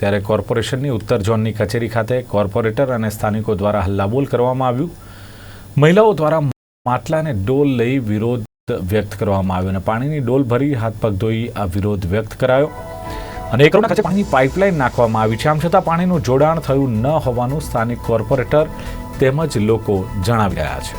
ત્યારે કોર્પોરેશનની ઉત્તર ઝોનની કચેરી ખાતે કોર્પોરેટર અને સ્થાનિકો દ્વારા હલ્લાબોલ કરવામાં આવ્યું. મહિલાઓ દ્વારા માટલાને ડોલ લઈ વિરોધ વ્યક્ત કરવામાં આવ્યો અને પાણીની ડોલ ભરી હાથ પગ ધોઈ આ વિરોધ વ્યક્ત કરાયો. અને એક ખાતે પાણીની પાઇપલાઇન નાખવામાં આવી છે. આમ છતાં પાણીનું જોડાણ થયું ન હોવાનું સ્થાનિક કોર્પોરેટર તેમજ લોકો જણાવી રહ્યા છે.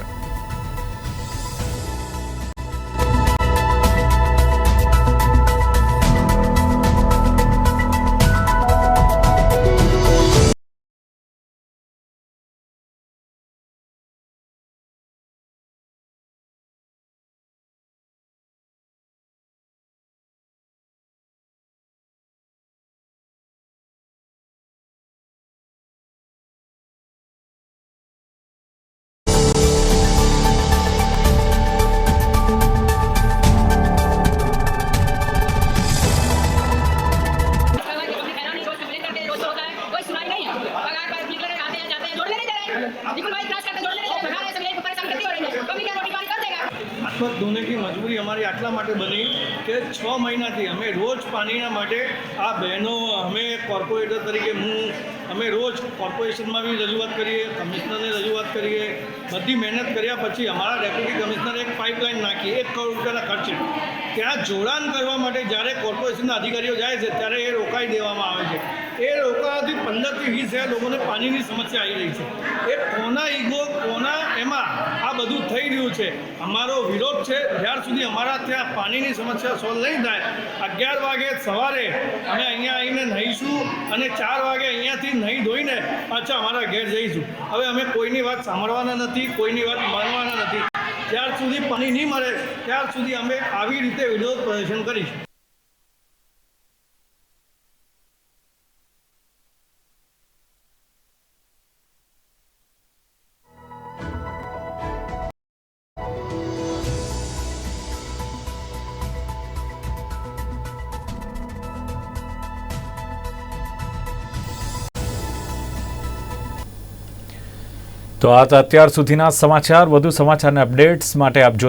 ધોને ધોનીની મજબૂરી અમારી આટલા માટે બની કે છ મહિનાથી અમે રોજ પાણીના માટે આ બહેનો, અમે કોર્પોરેટર તરીકે હું, અમે રોજ કોર્પોરેશનમાં બી રજૂઆત કરીએ કમિશનરને રજૂઆત કરીએ. બધી મહેનત કર્યા પછી અમારા ડેપ્યુટી કમિશનરે એક પાઇપલાઇન નાખી, એક કરોડ રૂપિયાના ખર્ચે. ત્યાં જોડાણ કરવા માટે જ્યારે કોર્પોરેશનના અધિકારીઓ જાય છે, ત્યારે એ રોકાઈ દેવામાં આવે છે. એ રોકાવાથી પંદરથી વીસ હજાર લોકોને પાણીની સમસ્યા આવી રહી છે. એ કોના ઈગો, કોના એમાં આ બધું થઈ રહ્યું છે? અમારો વિરોધ છે. જ્યાર સુધી અમારા ત્યાં પાણીની સમસ્યા સોલ્વ નહીં થાય, અગિયાર વાગે સવારે અમે અહીંયા આવીને નહીશું અને ચાર વાગે અહીંયાથી નહીં ધોઈને પાછા અમારા ઘેર જઈશું. હવે અમે કોઈની વાત સાંભળવાના નથી, કોઈની વાત માનવાના નથી. જ્યાર સુધી પાણી નહીં મળે, ત્યાર સુધી અમે આવી રીતે વિરોધ પ્રદર્શન કરીશું. તો આ અત્યાર સુધીના સમાચાર. વધુ સમાચારના અપડેટ્સ માટે આપ જો